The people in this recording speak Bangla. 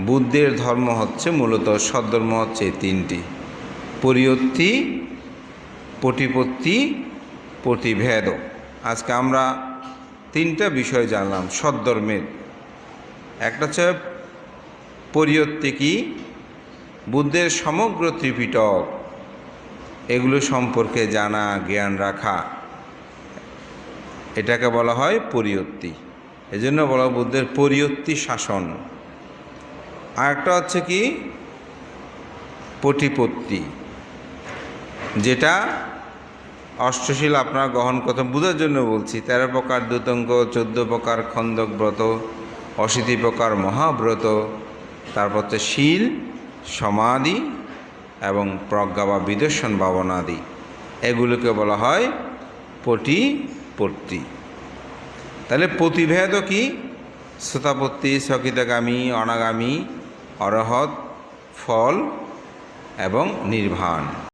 বুদ্ধের ধর্ম হচ্ছে মূলত সদ্ধর্ম হচ্ছে তিনটি। পরিয়ত্তি, পটিপত্তি প্রতিভেদ আজকে আমরা তিনটা বিষয় জানলাম সদ্ধর্মের একটা হচ্ছে পরিয়ত্তি কি? বুদ্ধের সমগ্র ত্রিপিটক। এগুলো সম্পর্কে জানা, জ্ঞান রাখা। এটাকে বলা হয় পরিয়ত্তি। এজন্য বলা বুদ্ধের পরিয়ত্তি শাসন। আরেকটা হচ্ছে কি? পটিপত্তি, যেটা অষ্টশীল আপনার গ্রহণ কথা বোঝার জন্য বলছি, তেরো প্রকার দুতঙ্গ, চোদ্দ প্রকার খন্দক ব্রত, অশীতি প্রকার মহাব্রত, তারপর হচ্ছে শীল, সমাধি এবং প্রজ্ঞা বা বিদর্শন ভাবনাদি। এগুলোকে বলা হয় পটি পট্টি তাহলে প্রতিভেদ কি? শ্রোতাপত্তি, সকিতগামী, অনাগামী অরহৎ ফল এবং নির্বাণ